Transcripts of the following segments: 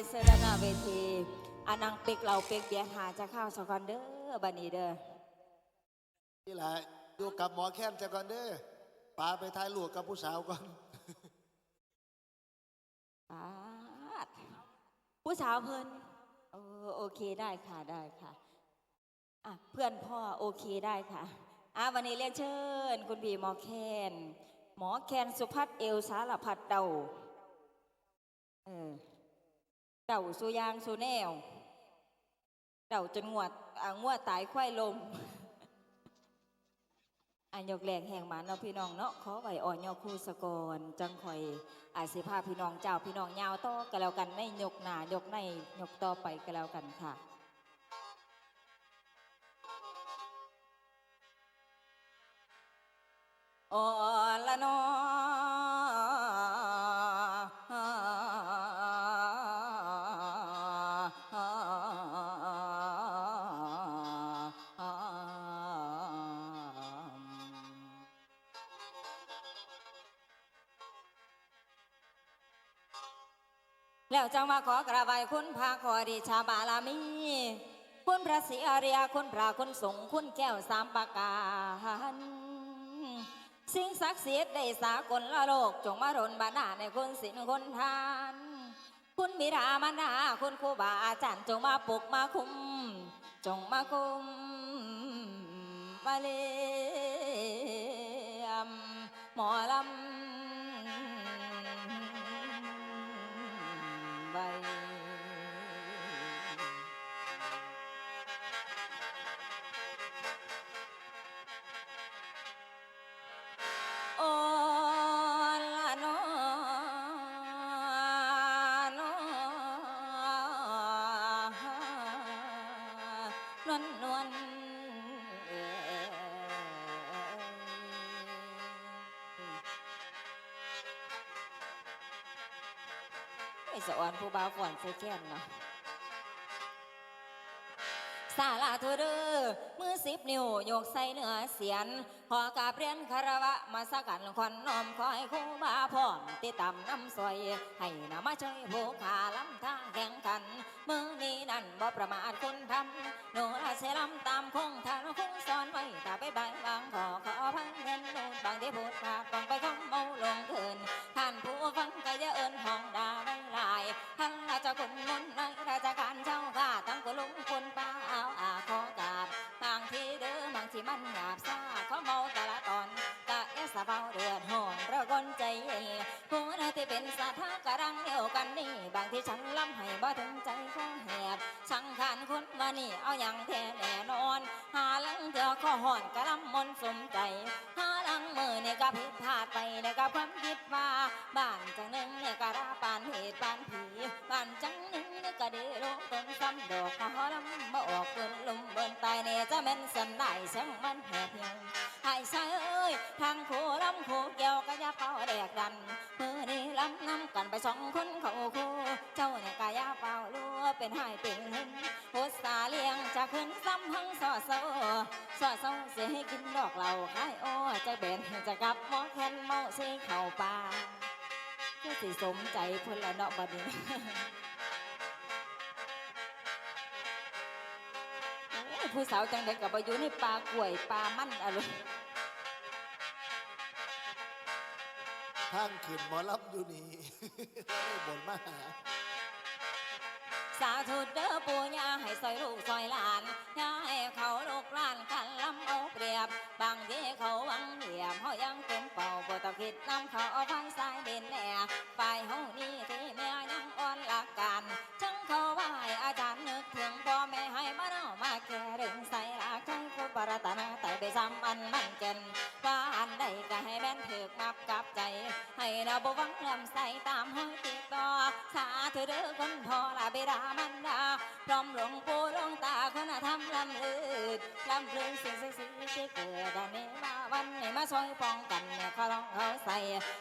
อบคุณนเดซเซอร์นาเวทีอานังปิกเราปิกเบียร์หาจะเข้าวสกอนเด้อบันนี้เด้อนี่แหละอยู่กับหมอแค้นจะก่อนเด้อปาไปท้ายหลูกกับผู้สาวก่อน ปาดผู้สาวเพิ่นเออโอเคได้ค่ะได้ค่ะอะ เพื่อนพ่อโอเคได้ค่ะอะวันนี้เรียนเชิญ คุณพี่หมอแคน หมอแคนสุพัฒน์เอลสารพัดเดาเออ เดาสุยางสุแนวเดาจนงวดอ่างวดตายควายลมอันยกแรงแห่งหมาเนาะพี่น้องเนาะขอไหวอ่อนยอคู่สกอนจังคอยอาจสิพาพี่น้องเจ้าพี่น้องยาวต่อกันแล้วกันในยกหนายกในยกต่อไปกันแล้วกันค่ะอ่อละเนอ แล้วจังมาขอกระบายคุณพาขอดีชาบาลามีคุณพระศรีอริยคุณพระคุณสงคุณแก้วสามประการสิ่งศักดิ์สิทธิ์ได้สากลละโลก จงมารนบานาในคุณศีลคุณทาน คุณบิดามารดาคุณครูบาอาจารย์จงมาปลุกมาคุมจงมาคุมมาเลียมหมอลำ สะออนผู้บ่าวฝอนใส่แค้นเนาะสาลาเธอเด้อมือสิบนิ้วโยกใส่เนื้อเสียนขอกาบเรียนคารวะมาสักกันควันนอมคอยครูบาพร้อมติดตามน้ำซอย ให้นามาช่วยผู้ขาลำทางแข่งขัน มือนี้นั่นบ่ประมาทคุณทำโนราเสลำตามคงทางคงสอนไว้ตาไปบายบางขอขอพังเงินนูนบางที่พูดขาดต้องไปคงเมาลงเกินท่านผู้ฟัง เอาอย่างแท้แน่นอน หาลังเธอข้อห่อนกระลำมนสมใจ หาลังมือเนี่ยก็ผิดพลาดไปเนี่ยก็ความคิดว่าบ้านจังหนึ่งเนี่ยก็ราปานเหตุปานผีบ้านจัง งต้นซ้ำดอกมาหอลำมาออกเปินลมเบินตายเนี่ยจะแม่นสันได้เสียงมันแหบเหี่ยวให้ใส่เอ้ยทางโคลำโคเกี่ยวก็ย่าเป่าแดกดันมือนี่ลำนำกันไปสองคนเขาคู่เจ้าเนี่ยก็อย่าเป่าลัวเป็นให้เป็นหึงโพสตาเลี้ยงจะขึ้นซ้ำหังสอเศร้าสอเศร้าเสียให้กินดอกเหล่าขายอ้อใจเบนจะกลับหมอแคนเมาเสียเข่าป่าก็สิสมใจเพิ่นละเนาะบัดนี้ ผู้สาวจังไดกับอยู่ในป่ากล้วยป่ามันอะไรทางขึ้นหมอลำอยู่นี่ ได้บ่นมาหา สาธุเด้อปู่ย่าให้ซอยลูกซอยหลานอย่าให้เขาลูกหลานกันลำเอาเปรียบ บางทีเขาหวังเหลี่ยมเฮายังเต็มเป่าบ่ต้องคิดนำเขาเอาฟัง ตาคุณธรรมลำเลืดลำลือสิ่งศักดิ์สิทธิ์ที่เกิดอันนี้มาวันนี้มาช่วยป้องกันเนี่ยเขาลองเขาใส่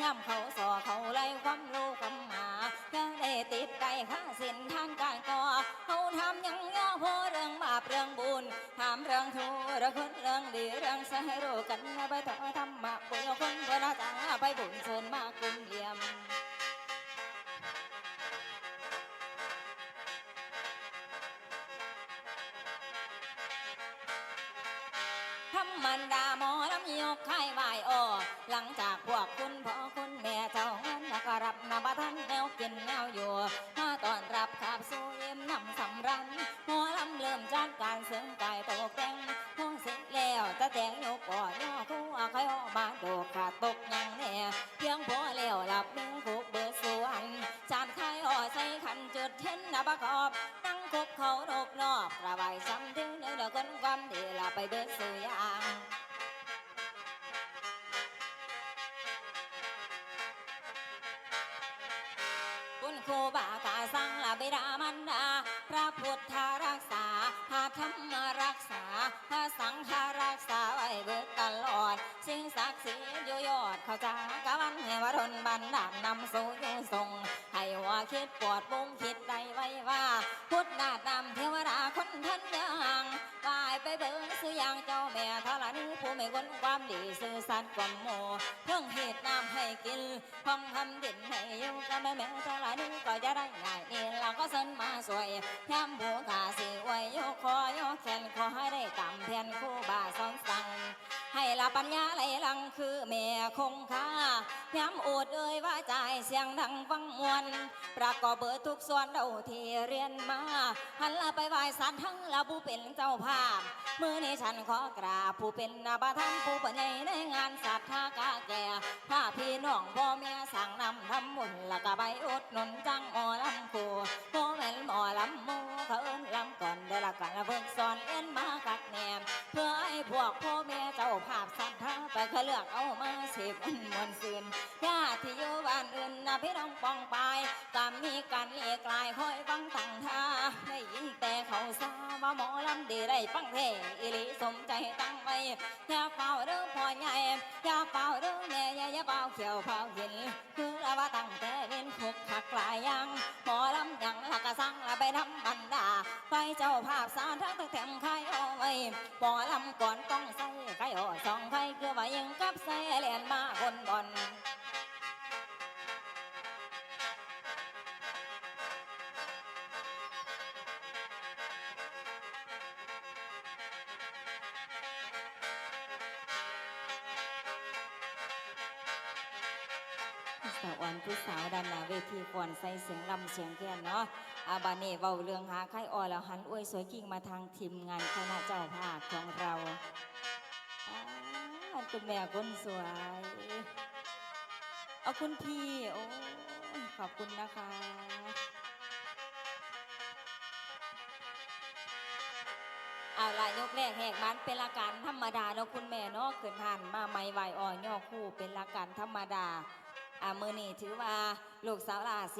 ย่ำเขาสอเขาไล่ความรู้ความหมาอย่าได้ติดใจข้าสินทางการก่อเขาทำยังย่อพอเรื่องบาปเรื่องบุญถามเรื่องทูเรื่องคุณเรื่องดีเรื่องใส่รู้กันไปต่อธรรมะบุญคนเพื่อนจังไปบุญเชิญมากลุ่มเยี่ยม มันดาหมอลำยกไข่ใบายออหลังจากพวกคุณพ่อคุณแม่เจ้าเงินแล้วก็รับนำบทันแนวกินแนวอยู่มาตอนรับขับสู้เยี่ยมนำสำรันหมอลำเริ่มจัดการเสริมกายตกแต่งห้องเสร็จแล้วจะแต่งยกก่อนย่อคู่อาใครออกมาโดดขาดตกยังแน่เพียงพอแล้วหลับมือคุกเบิดสวนจานไข่อ่อใส่ขันจุดเห็นนะบักขอบ คบเขารบนอกระบายซ้ำถึงเนื้อคนความดีลาไปเบิดสุยาง รนบันดาลนำสู่อยู่ทรงให้ว่าคิดปวดบุ้งคิดใดไว้ว่าพุทธนาฏนำเทวดาคนทันยังวายไปเบิดสุอยางเจ้าแม่ทลานีผู้ไม่คนความดีซื่อสัตย์กว่าโมเพิ่งเหตุน้ำให้กินพ้องทำดินให้อยู่กับแม่แม่ทลานีก็จะได้ง่ายนี่เราก็เสินมาสวยย้ำผู้ขาสิไว้ยกคอยกแขนขอให้ได้ตามเพียนคู่บาสอนสั่งให้ละปัญญาไหลลังคือแม่ คงคาย้ำอูดเอ่ยว่าใจายเสียงดังฟังมวลประกอบเบิดทุกส่วนเราที่เรียนมาหันละไปไหว้สารทั้งละผู้เป็นเจ้าภาพมือนี้ฉันขอกราบผู้เป็นนาบาทันผู้ปัญญในงานศรัทธากาแก่พาพี่น้องพ่อแม่สั่งนำทำบุญละก็ใบอุดนนจังหมอลำคูพ่อแม่นหมอลำมูเขาเอิ้นลำก่อนได้ละกันละเพิ่งสอนเอ็นมากักแนมเพื่อให้พวกพ่อแม่เจ้าภาพศรัทธาไปเขาเลือกเอามาเสพมันมวนซืนญาติที่อยู่บ้านอื่นนะพี่น้องปองไปก็มีการเลียกลายคอยฟังตั้งท่าได้ยินแต่เขาซาว่าหมอลำดีได้ฟังเทอิลิสมใจตั้งไว้อย่าเฝ้าเด้องพ่อใหญ่อย่าเฝ้าเด้องแม่อย่าอย่าเฝ้าเขียวเฝ้าหินคือละว่าตั้งแต่เว้นคุกขักลายยังหมอลำยังละก็สั่งละไปทำบันดาไปเจ้าภาพสารทั้งตั้งแถมไข่เอ ไว้ปอลำก่อนต้องใส่ไข่อ่อสองไข่คือว่ายังกับใส่เลียนมาคนบอนสาวอ่อนผู้สาวดันนาเวทีก่อนใส่เสียงลำเสียงแก่นเนาะ อาบาเน่เว้าเรื่องหาไข่ออนแล้วหันอวยสวยกิ่งมาทางทีมงานคณะเจ้าภาพของเราอ้าวคุณแม่คนสวย เอาคุณพี่ โอ้ขอบคุณนะคะเอาละยกแรกแหกมันเป็นละการธรรมดาเนาะคุณแม่เนาะเกินหันมาไม่ไหวอ่อนย่อคู่เป็นละการธรรมดาอ่ามือนี่ถือว่าลูกสาวลาสิ